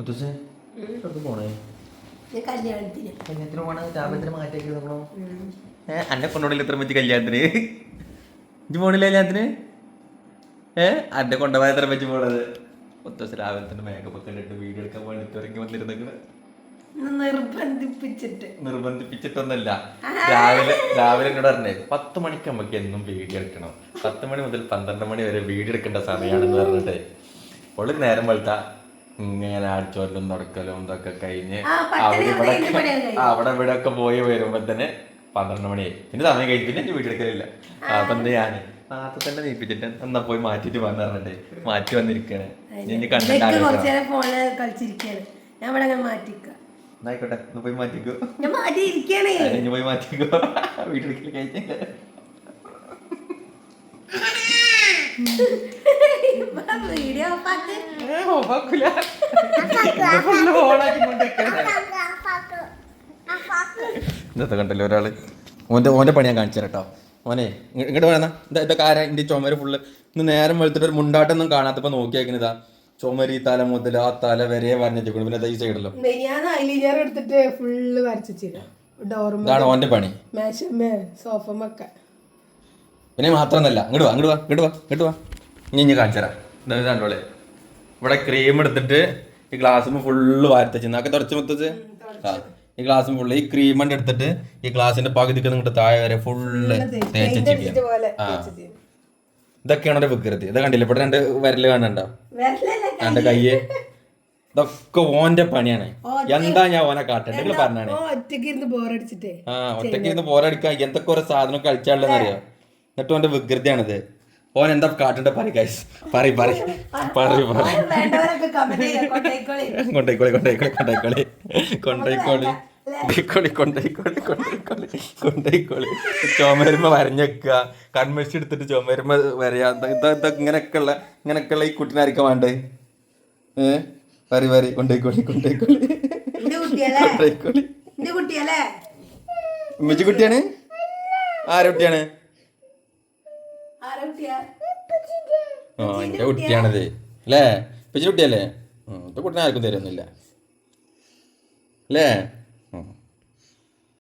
എവിടേക്ക് പോണേ? കല്യാണത്തിന്. പോണ? മാറ്റിയൊക്കെ അന്നെ കൊണ്ടോണില്ല ഇത്ര വെച്ച് കല്യാണത്തിന്. പോണില്ല കല്യാണത്തിന്? ഏ അന്നെ കൊണ്ടുപോയ എത്ര വെച്ച് പോണത്. മുത്തശ്ശ രാവിലെ തന്നെ മേക്കപ്പ് ഒക്കെ ഇട്ട് വീഡിയോ എടുക്കാൻ വേണ്ടിട്ട് ഇറങ്ങി വന്നിരുന്നെങ്കിൽ നിർബന്ധിപ്പിച്ചിട്ട്. നിർബന്ധിപ്പിച്ചിട്ടൊന്നല്ല രാവിലെ രാവിലെ എന്നോട് പറഞ്ഞേ പത്ത് മണിക്ക് നമുക്ക് എന്നും വീഡിയോ എടുക്കണം. പത്ത് മണി മുതൽ പന്ത്രണ്ട് മണി വരെ വീഡിയോ എടുക്കേണ്ട സമയമാണെന്ന് പറഞ്ഞിട്ട്. ഒളി നേരം വെളുത്ത. ഇങ്ങനെ ആഴ്ചവല്ലും തുടക്കലും ഇതൊക്കെ കഴിഞ്ഞ് അവിടെ അവിടെ ഇവിടെ ഒക്കെ പോയി വരുമ്പോ തന്നെ പന്ത്രണ്ട് മണിയായി പിന്നെ സമയം കഴിഞ്ഞ് പിന്നെ എന്റെ വീട്ടിലെടുക്കലില്ല അപ്പൊ എന്താ ഞാൻ? നാട്ടിൽ തന്നെ നീപ്പിച്ചിട്ട് എന്നാ പോയി മാറ്റിട്ട് വന്നു പറഞ്ഞിട്ട് മാറ്റി വന്നിരിക്കണേ. ഞാൻ ആയിക്കോട്ടെ വീഡിയോ എടുക്കൽ കഴിഞ്ഞ വീഡിയോ ഓഫാക്ക് ഇന്നത്തെ കണ്ടല്ലോ ഒരാൾ. ഓന്റെ ഓന്റെ പണി ഞാൻ കാണിച്ചു കേട്ടോ. ഓനെ ഇങ്ങ- ഇങ്ങോട്ട് വേണം ഇതാ ഇതൊക്കെ ആരാ എന്റെ ചുമര് ഫുള്ള് ഇന്ന് നേരം വെളുത്തിട്ട് ഒരു മുണ്ടാട്ടൊന്നും കാണാത്തപ്പോ നോക്കിയേക്കുന്നതാ ചുമരി തല മുതൽ ആ തല വരെ വരഞ്ഞിരിക്കണം. പിന്നെ ദാ ഈ സൈഡിലോ. എടുത്തിട്ട് ഫുള്ള് ഇതാണ് ഓന്റെ പണി. സോഫ സോഫമൊക്കെ. പിന്നെ മാത്രമൊന്നല്ല. ഇങ്ങോട്ട് വാ ഇങ്ങോട്ട് വാ ഇങ്ങോട്ട് വാ ഇങ്ങോട്ട് വാ. ഇനി ഇനി കാണിച്ചു തരാം. കണ്ടോളെ. ഇവിടെ ക്രീം എടുത്തിട്ട് ഈ ഗ്ലാസ് ഫുള്ള് വാരത്തച്ച്. എന്നൊക്കെ തുടച്ച് മുത്തച്ച്? ആ ഈ ഗ്ലാസ് ഫുള്ള് ഈ ക്രീം കൊണ്ട് എടുത്തിട്ട് ഈ ഗ്ലാസിന്റെ പകുതിക്ക് നിങ്ങോട്ട് താഴെ വരെ ഫുള്ള് പോലെ ആ. ഇതൊക്കെയാണ് ഒരു വികൃതി. ഇത് കണ്ടില്ല? ഇവിടെ രണ്ട് വിരൽ കാണണ്ടോ എന്റെ കയ്യ് ഇതൊക്കെ ഓന്റെ പണിയാണ്. എന്താ ഞാൻ ഓനെ കാട്ടേണ്ടത് നിങ്ങൾ പറഞ്ഞാണ്. ആ ഒറ്റയ്ക്ക് ഇരുന്ന് പോരടിക്കാൻ എന്തൊക്കെ ഓരോ സാധനം കളിച്ചാണെന്ന് അറിയോ? എന്നിട്ട് ഓന്റെ വികൃതിയാണിത്. ഓൻ എന്താ കാട്ടണ്ട പറ ഗൈസ് പറി പറി പറി പറയ് കൊണ്ടേക്കോളി. കൊണ്ടേക്കോളി കൊണ്ടേക്കോളി കൊണ്ടേക്കോളി. കൊണ്ടേക്കോളി. കൊണ്ടേക്കോളി കൊണ്ടേക്കോളി കൊണ്ടേക്കോളി ചുമരുമ്പ വരഞ്ഞേക്കുക കൺമഷി എടുത്തിട്ട് ചുമരുമ്പ വരയാ. ഇങ്ങനെയൊക്കെയുള്ള ഇങ്ങനെയൊക്കെയുള്ള ഈ കുട്ടിനായിരിക്കും വേണ്ടേ? ഏ? പറി പറി കൊണ്ടേക്കോളി കൊണ്ടേക്കോളി. കൊണ്ടേക്കോളി. ഉമ്മച്ചി കുട്ടിയാണ് ആരുട്ടിയാണ്? കുട്ടിയാണ് ആ എന്റെ കുട്ടിയാണത്. അല്ലേ? ഉപ്പച്ചി കുട്ടിയല്ലേ? ഇപ്പൊ കുട്ടീനെ ആർക്കും തരുന്നില്ല അല്ലേ.